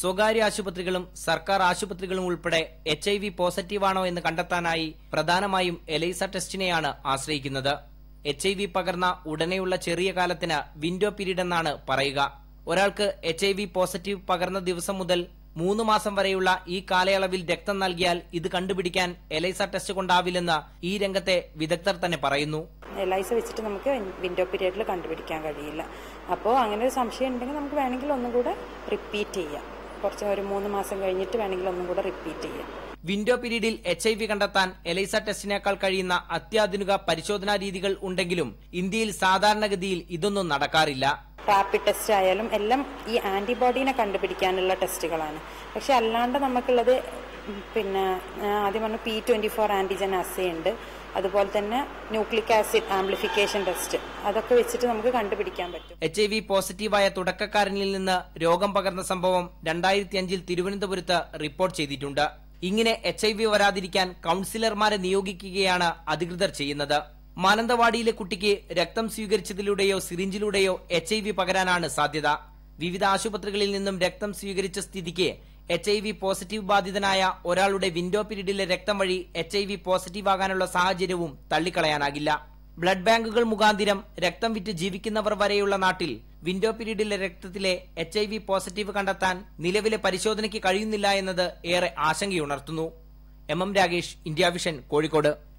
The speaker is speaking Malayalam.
സ്വകാര്യ ആശുപത്രികളും സർക്കാർ ആശുപത്രികളും ഉൾപ്പെടെ എച്ച് ഐ വി പോസിറ്റീവാണോ എന്ന് കണ്ടെത്താനായി പ്രധാനമായും എലൈസ ടെസ്റ്റിനെയാണ് ആശ്രയിക്കുന്നത്. എച്ച് ഐ വി പകർന്ന ഉടനെയുള്ള ചെറിയ കാലത്തിന് വിൻഡോ പീരീഡ് എന്നാണ് പറയുക. ഒരാൾക്ക് എച്ച് ഐ വി പോസിറ്റീവ് പകർന്ന ദിവസം മുതൽ മൂന്ന് മാസം വരെയുള്ള ഈ കാലയളവിൽ രക്തം നൽകിയാൽ ഇത് കണ്ടുപിടിക്കാൻ എലൈസ ടെസ്റ്റ് കൊണ്ടാവില്ലെന്ന് ഈ രംഗത്തെ വിദഗ്ധർ തന്നെ പറയുന്നു. എലൈസ വെച്ചിട്ട് നമുക്ക് വിൻഡോ പീരീഡിൽ കണ്ടുപിടിക്കാൻ കഴിയില്ല. അപ്പോൾ അങ്ങനെ ഒരു സംശയം ഉണ്ടെങ്കിൽ നമുക്ക് വേണമെങ്കിൽ ഒന്നുകൂടെ റിപ്പീറ്റ് ചെയ്യാം. കുറച്ച് ഒരു മൂന്ന് മാസം കഴിഞ്ഞിട്ട് വേണമെങ്കിൽ ഒന്നും കൂടെ റിപ്പീറ്റ് ചെയ്യാം. വിൻഡോ പീരീഡിൽ എച്ച് ഐ വി കണ്ടെത്താൻ എലൈസ ടെസ്റ്റിനേക്കാൾ കഴിയുന്ന അത്യാധുനിക പരിശോധനാ രീതികൾ ഉണ്ടെങ്കിലും ഇന്ത്യയിൽ സാധാരണഗതിയിൽ ഇതൊന്നും നടക്കാറില്ല. റാപ്പിഡ് ടെസ്റ്റ് ആയാലും എല്ലാം ഈ ആന്റിബോഡീനെ കണ്ടുപിടിക്കാനുള്ള ടെസ്റ്റുകളാണ് പക്ഷെ അല്ലാണ്ട് നമുക്കുള്ളത് പിന്നെ ആദ്യം പറഞ്ഞു P twenty four antigen assay ഉണ്ട്. അതുപോലെ തന്നെ ന്യൂക്ലിക് ആസിഡ് ആംപ്ലിഫിക്കേഷൻ ടെസ്റ്റ് അതൊക്കെ വെച്ചിട്ട് നമുക്ക് കണ്ടുപിടിക്കാൻ പറ്റും. എച്ച് ഐ വി പോസിറ്റീവായ തുടക്കക്കാരനിൽ നിന്ന് രോഗം പകർന്ന സംഭവം രണ്ടായിരത്തി അഞ്ചിൽ തിരുവനന്തപുരത്ത് റിപ്പോർട്ട് ചെയ്തിട്ടുണ്ട്. ഇങ്ങനെ എച്ച് ഐ വി വരാതിരിക്കാൻ കൌൺസിലർമാരെ നിയോഗിക്കുകയാണ് അധികൃതർ ചെയ്യുന്നത്. മാനന്തവാടിയിലെ കുട്ടിക്ക് രക്തം സ്വീകരിച്ചതിലൂടെയോ സിറിഞ്ചിലൂടെയോ എച്ച് ഐ വി പകരാനാണ് സാധ്യത. വിവിധ ആശുപത്രികളിൽ നിന്നും രക്തം സ്വീകരിച്ച സ്ഥിതിക്ക് എച്ച് ഐ വി പോസിറ്റീവ് ബാധിതനായ ഒരാളുടെ വിൻഡോ പീരീഡിലെ രക്തം വഴി എച്ച് ഐ വി പോസിറ്റീവ് ആകാനുള്ള സാഹചര്യവും തള്ളിക്കളയാനാകില്ല. ബ്ലഡ് ബാങ്കുകൾ മുഖാന്തിരം രക്തം വിറ്റ് ജീവിക്കുന്നവർ വരെയുള്ള നാട്ടിൽ വിൻഡോ പീരീഡിലെ രക്തത്തിലെ എച്ച് ഐ വി പോസിറ്റീവ് കണ്ടെത്താൻ നിലവിലെ പരിശോധനയ്ക്ക് കഴിയുന്നില്ല എന്നത് ഏറെ ആശങ്കയുണർത്തുന്നു. M M Ragesh India Vision Kozhikode.